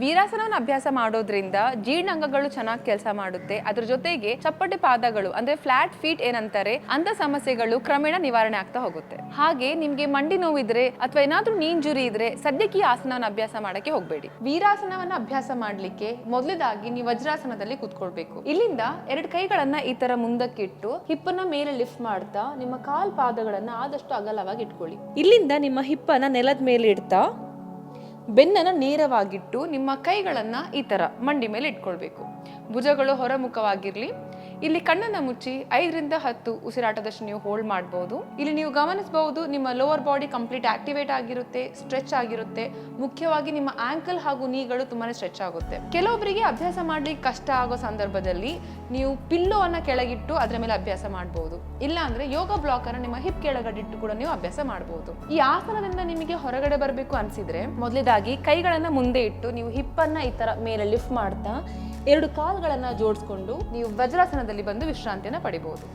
ವೀರಾಸನವನ್ನು ಅಭ್ಯಾಸ ಮಾಡೋದ್ರಿಂದ ಜೀರ್ಣಾಂಗಗಳು ಚೆನ್ನಾಗಿ ಕೆಲಸ ಮಾಡುತ್ತೆ. ಅದ್ರ ಜೊತೆಗೆ ಚಪ್ಪಟೆ ಪಾದಗಳು, ಅಂದ್ರೆ ಫ್ಲಾಟ್ ಫೀಟ್ ಏನಂತಾರೆ ಅಂತ ಸಮಸ್ಯೆಗಳು ಕ್ರಮೇಣ ನಿವಾರಣೆ ಆಗ್ತಾ ಹೋಗುತ್ತೆ. ಹಾಗೆ ನಿಮ್ಗೆ ಮಂಡಿ ನೋವಿದ್ರೆ ಅಥವಾ ಏನಾದ್ರೂ ನೀಂಜುರಿ ಇದ್ರೆ ಸದ್ಯಕ್ಕೆ ಈ ಆಸನವನ್ನು ಅಭ್ಯಾಸ ಮಾಡಕ್ಕೆ ಹೋಗಬೇಡಿ. ವೀರಾಸನವನ್ನ ಅಭ್ಯಾಸ ಮಾಡ್ಲಿಕ್ಕೆ ಮೊದಲದಾಗಿ ನೀವು ವಜ್ರಾಸನದಲ್ಲಿ ಕುತ್ಕೊಳ್ಬೇಕು. ಇಲ್ಲಿಂದ ಎರಡು ಕೈಗಳನ್ನ ಈ ತರ ಮುಂದಕ್ಕಿಟ್ಟು ಹಿಪ್ಪನ್ನ ಮೇಲೆ ಲಿಫ್ಟ್ ಮಾಡ್ತಾ ನಿಮ್ಮ ಕಾಲ್ ಪಾದಗಳನ್ನ ಆದಷ್ಟು ಅಗಲವಾಗಿ ಇಟ್ಕೊಳ್ಳಿ. ಇಲ್ಲಿಂದ ನಿಮ್ಮ ಹಿಪ್ಪನ್ನ ನೆಲದ ಮೇಲೆ ಇಡ್ತಾ ಬೆನ್ನನ್ನು ನೇರವಾಗಿಟ್ಟು ನಿಮ್ಮ ಕೈಗಳನ್ನು ಈ ಥರ ಮಂಡಿ ಮೇಲೆ ಇಟ್ಕೊಳ್ಬೇಕು. ಭುಜಗಳು ಹೊರಮುಖವಾಗಿರಲಿ ಇಲ್ಲಿ ಕಣ್ಣನ್ನು ಮುಚ್ಚಿ ಐದರಿಂದ ಹತ್ತು ಉಸಿರಾಟದಷ್ಟು ನೀವು ಹೋಲ್ಡ್ ಮಾಡಬಹುದು ಇಲ್ಲಿ ನೀವು ಗಮನಿಸಬಹುದು, ನಿಮ್ಮ ಲೋವರ್ ಬಾಡಿ ಕಂಪ್ಲೀಟ್ ಆಕ್ಟಿವೇಟ್ ಆಗಿರುತ್ತೆ ಸ್ಟ್ರೆಚ್ ಆಗಿರುತ್ತೆ. ಮುಖ್ಯವಾಗಿ ನಿಮ್ಮ ಆಂಕಲ್ ಹಾಗೂ ನೀಗಳು ತುಂಬಾನೇ ಸ್ಟ್ರೆಚ್ ಆಗುತ್ತೆ. ಕೆಲವೊಬ್ಬರಿಗೆ ಅಭ್ಯಾಸ ಮಾಡ್ಲಿಕ್ಕೆ ಕಷ್ಟ ಆಗೋ ಸಂದರ್ಭದಲ್ಲಿ ನೀವು ಪಿಲ್ಲೋ ಅನ್ನ ಕೆಳಗಿಟ್ಟು ಅದರ ಮೇಲೆ ಅಭ್ಯಾಸ ಮಾಡಬಹುದು ಇಲ್ಲ ಅಂದ್ರೆ ಯೋಗ ಬ್ಲಾಕ್ ಅನ್ನ ನಿಮ್ಮ ಹಿಪ್ ಕೆಳಗಡಿಟ್ಟು ಕೂಡ ನೀವು ಅಭ್ಯಾಸ ಮಾಡಬಹುದು ಈ ಆಸನದಿಂದ ನಿಮಗೆ ಹೊರಗಡೆ ಬರಬೇಕು ಅನ್ಸಿದ್ರೆ ಮೊದಲೇದಾಗಿ ಕೈಗಳನ್ನ ಮುಂದೆ ಇಟ್ಟು ನೀವು ಹಿಪ್ ಅನ್ನ ಈ ತರ ಮೇಲೆ ಲಿಫ್ಟ್ ಮಾಡ್ತಾ ಎರಡು ಕಾಲುಗಳನ್ನು ಜೋಡಿಸ್ಕೊಂಡು ನೀವು ವಜ್ರಾಸನದಲ್ಲಿ ಬಂದು ವಿಶ್ರಾಂತಿಯನ್ನು ಪಡಿಬಹುದು